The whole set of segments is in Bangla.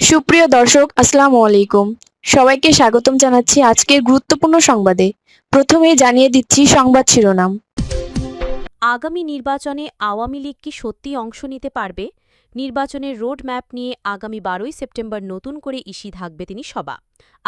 সুপ্রিয় দর্শক, আসসালামু আলাইকুম। সবাইকে স্বাগতম জানাচ্ছি আজকের গুরুত্বপূর্ণ সংবাদে। প্রথমেই জানিয়ে দিচ্ছি সংবাদ শিরোনাম। আগামী নির্বাচনে আওয়ামী লীগ কি সত্যি অংশ নিতে পারবে? নির্বাচনের রোড ম্যাপ নিয়ে আগামী বারোই সেপ্টেম্বর নতুন করে ইসি থাকবে তিনি সভা।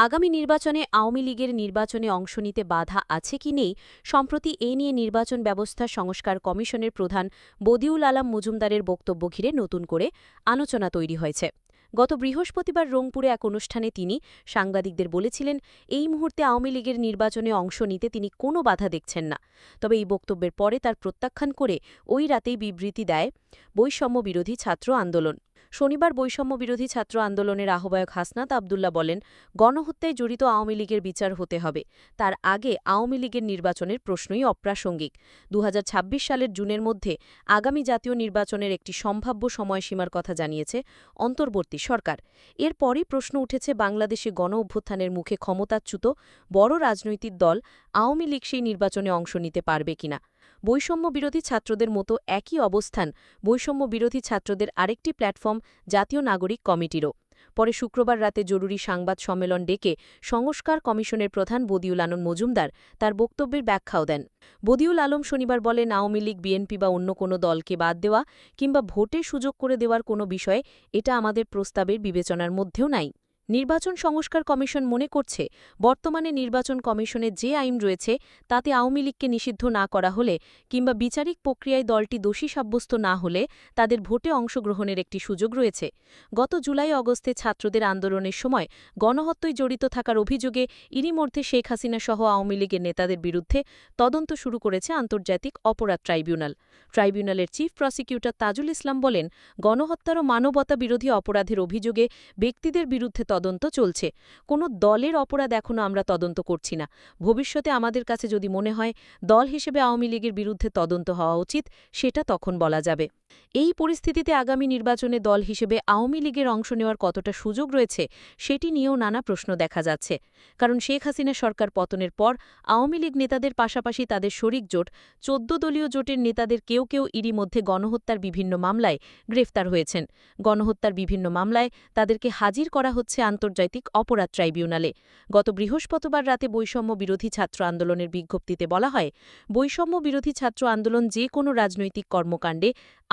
আগামী নির্বাচনে আওয়ামী লীগের নির্বাচনে অংশ নিতে বাধা আছে কি নেই? সম্প্রতি এ নিয়ে নির্বাচন ব্যবস্থা সংস্কার কমিশনের প্রধান বদিউল আলম মজুমদারের বক্তব্য ঘিরে নতুন করে আলোচনা তৈরি হয়েছে। গত বৃহস্পতিবার রংপুরে এক অনুষ্ঠানে তিনি সাংবাদিকদের বলেছিলেন, এই মুহূর্তে আওয়ামী লীগের নির্বাচনে অংশ নিতে তিনি কোনো বাধা দেখছেন না। তবে এই বক্তব্যের পরে তার প্রত্যাখ্যান করে ওই রাতেই বিবৃতি দেয় বৈষম্য বিরোধী ছাত্র আন্দোলন। শনিবার বৈষম্য বিরোধী ছাত্র আন্দোলনের আহ্বায়ক হাসনাত আবদুল্লাহ বলেন, গণহত্যায় জড়িত আওয়ামী লীগের বিচার হতে হবে। তার আগে আওয়ামী লীগের নির্বাচনের প্রশ্নই অপ্রাসঙ্গিক। দু হাজার ছাব্বিশ সালের জুনের মধ্যে আগামী জাতীয় নির্বাচনের একটি সম্ভাব্য সময়সীমার কথা জানিয়েছে অন্তর্বর্তী সরকার। এরপরই প্রশ্ন উঠেছে বাংলাদেশে গণ অভ্যুত্থানের মুখে ক্ষমতাচ্যুত বড় রাজনৈতিক দল আওয়ামী লীগ সেই নির্বাচনে অংশ নিতে পারবে কিনা। বৈষম্য বিরোধী ছাত্রদের মতো একই অবস্থান বৈষম্য বিরোধী ছাত্রদের আরেকটি প্ল্যাটফর্ম জাতীয় নাগরিক কমিটিরও। পরে শুক্রবার রাতে জরুরি সংবাদ সম্মেলন ডেকে সংস্কার কমিশনের প্রধান বদিউল আনন্দ মজুমদার তার বক্তব্যের ব্যাখ্যাও দেন। বদিউল আলম শনিবার বলেন, আওয়ামী লীগ, বিএনপি বা অন্য কোনো দলকে বাদ দেওয়া কিংবা ভোটে সুযোগ করে দেওয়ার কোনো বিষয়ে এটা আমাদের প্রস্তাবের বিবেচনার মধ্যেও নাই। নির্বাচন সংস্কার কমিশন মনে করছে, বর্তমানে নির্বাচন কমিশনের যে আইন রয়েছে, তাতে আওয়ামী লীগকে নিষিদ্ধ না করা হলে কিংবা বিচারিক প্রক্রিয়ায় দলটি দোষী সাব্যস্ত না হলে তাদের ভোটে অংশগ্রহণের একটি সুযোগ রয়েছে। গত জুলাই অগস্টে ছাত্রদের আন্দোলনের সময় গণহত্যায় জড়িত থাকার অভিযোগে ইরই মধ্যে শেখ হাসিনা সহ আওয়ামী লীগের নেতাদের বিরুদ্ধে তদন্ত শুরু করেছে আন্তর্জাতিক অপরাধ ট্রাইব্যুনাল। ট্রাইব্যুনালের চিফ প্রসিকিউটর তাজুল ইসলাম বলেন, গণহত্যার ও মানবতা বিরোধী অপরাধের অভিযোগে ব্যক্তিদের বিরুদ্ধে তদন্ত চলছে। কোনো দলের অপরাধ এখনও আমরা তদন্ত করছি না। ভবিষ্যতে আমাদের কাছে যদি মনে হয়, দল হিসেবে আওয়ামী লীগের বিরুদ্ধে তদন্ত হওয়া উচিত, সেটা তখন বলা যাবে। এই পরিস্থিতিতে আগামী নির্বাচনে দল হিসেবে আওয়ামী লীগের অংশ নেওয়ার কতটা সুযোগ রয়েছে, সেটি নিয়েও নানা প্রশ্ন দেখা যাচ্ছে। কারণ শেখ হাসিনা সরকার পতনের পর আওয়ামী লীগ নেতাদের পাশাপাশি তাদের শরিক জোট, চোদ্দ দলীয় জোটের নেতাদের কেউ কেউ ইরই মধ্যে গণহত্যার বিভিন্ন মামলায় গ্রেফতার হয়েছেন। গণহত্যার বিভিন্ন মামলায় তাদেরকে হাজির করা হচ্ছে আন্তর্জাতিক অপরাধ ট্রাইব্যুনালে। গত বৃহস্পতিবার রাতে বৈষম্য বিরোধী ছাত্র আন্দোলনের বিজ্ঞপ্তিতে বলা হয়, বৈষম্য বিরোধী ছাত্র আন্দোলন যে কোনো রাজনৈতিক কর্মকাণ্ডে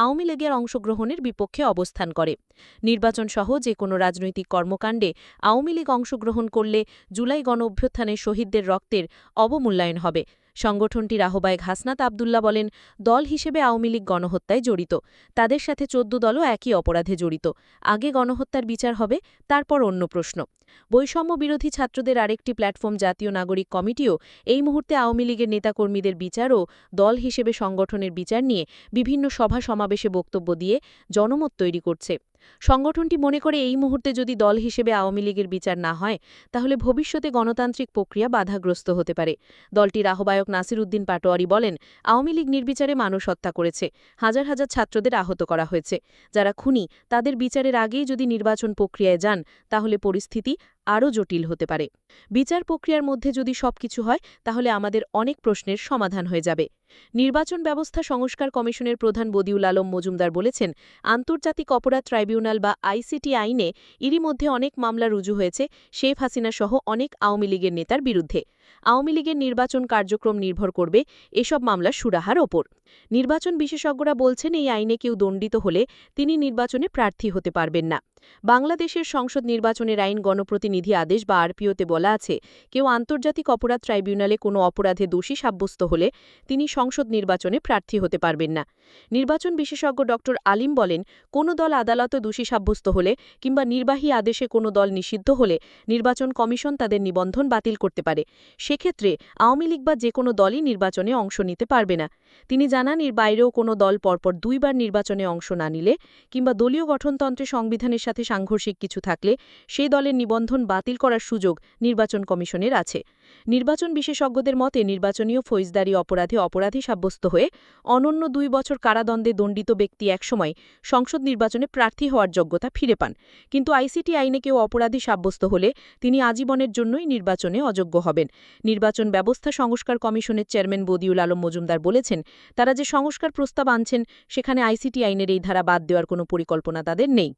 আওয়ামী লীগের অংশগ্রহণের বিপক্ষে অবস্থান করে। নির্বাচন সহ যে কোনো রাজনৈতিক কর্মকাণ্ডে আওয়ামী লীগ অংশগ্রহণ করলে জুলাই গণ অভ্যুত্থানে শহীদদের রক্তের অবমূল্যায়ন হবে। সংগঠনটির আহ্বায়ক হাসনাত আবদুল্লা বলেন, দল হিসেবে আওয়ামী লীগ গণহত্যায় জড়িত। তাদের সাথে চোদ্দ দলও একই অপরাধে জড়িত। আগে গণহত্যার বিচার হবে, তারপর অন্য প্রশ্ন। বৈষম্য বিরোধী ছাত্রদের আরেকটি প্ল্যাটফর্ম জাতীয় নাগরিক কমিটিও এই মুহূর্তে আওয়ামী লীগের নেতাকর্মীদের বিচার ও দল হিসেবে সংগঠনের বিচার নিয়ে বিভিন্ন সভা সমাবেশে বক্তব্য দিয়ে জনমত তৈরি করছে। সংগঠনটি মনে করে এই মুহূর্তে যদি দল হিসেবে আওয়ামী লীগের বিচার না হয়, তাহলে ভবিষ্যতে গণতান্ত্রিক প্রক্রিয়া বাধাগ্রস্ত হতে পারে। দলটির আহ্বায়ক নাসির উদ্দিন পাটোয়ারি বলেন, আওয়ামী লীগ নির্বিচারে মানুষ হত্যা করেছে, হাজার হাজার ছাত্রদের আহত করা হয়েছে। যারা খুনি, তাদের বিচারের আগেই যদি নির্বাচন প্রক্রিয়ায় যান, তাহলে পরিস্থিতি আরও জটিল হতে পারে। বিচার প্রক্রিয়ার মধ্যে যদি সবকিছু হয়, তাহলে আমাদের অনেক প্রশ্নের সমাধান হয়ে যাবে। নির্বাচন ব্যবস্থা সংস্কার কমিশনের প্রধান বদিউল আলম মজুমদার বলেছেন, আন্তর্জাতিক অপরাধ ট্রাইব্যুনাল বা আইসিটি আইনে এরই মধ্যে অনেক মামলা রুজু হয়েছে শেফ হাসিনা সহ অনেক আওয়ামী লীগের নেতার বিরুদ্ধে। আওয়ামী লীগের নির্বাচন কার্যক্রম নির্ভর করবে এসব মামলা সুরাহার ওপর। নির্বাচন বিশেষজ্ঞরা বলছেন, এই আইনে কেউ দণ্ডিত হলে তিনি নির্বাচনে প্রার্থী হতে পারবেন না। বাংলাদেশের সংসদ নির্বাচনের আইন গণপ্রতিনিধি আদেশ বা আরপিওতে বলা আছে, কেউ আন্তর্জাতিক অপরাধ ট্রাইব্যুনালে কোনো অপরাধে দোষী সাব্যস্ত হলে তিনি সংসদ নির্বাচনে প্রার্থী হতে পারবেন না। নির্বাচন বিশেষজ্ঞ ড. আলিম বলেন, কোনো দল আদালতে দোষী সাব্যস্ত হলে কিংবা নির্বাহী আদেশে কোনো দল নিষিদ্ধ হলে নির্বাচন কমিশন তাদের নিবন্ধন বাতিল করতে পারে। সেক্ষেত্রে আওয়ামী লীগ বা যে কোনো দলই নির্বাচনে অংশ নিতে পারবে না। তিনি জানান, এর বাইরেও কোনো দল পরপর দুইবার নির্বাচনে অংশ না নিলে কিংবা দলীয় গঠনতন্ত্রে সংবিধানের সাথে সাংঘর্ষিক কিছু থাকলে সেই দলের নিবন্ধন বাতিল করার সুযোগ নির্বাচন কমিশনের আছে। নির্বাচন বিশেষজ্ঞদের মতে নির্বাচনীয় ফৌজদারি অপরাধে অপরাধী সাব্যস্ত হয়ে অনন্য দুই বছর কারাদণ্ডে দণ্ডিত ব্যক্তি একসময় সংসদ নির্বাচনে প্রার্থী হওয়ার যোগ্যতা ফিরে পান। কিন্তু আইসিটি আইনে কেউ অপরাধী সাব্যস্ত হলে তিনি আজীবনের জন্যই নির্বাচনে অযোগ্য হবেন। নির্বাচন ব্যবস্থা সংস্কার কমিশনের চেয়ারম্যান বদিউল আলম মজুমদার বলেছেন, তারা যে সংস্কার প্রস্তাব আনছেন, সেখানে আইসিটি আইনের এই ধারা বাদ দেওয়ার কোনো পরিকল্পনা তাদের নেই।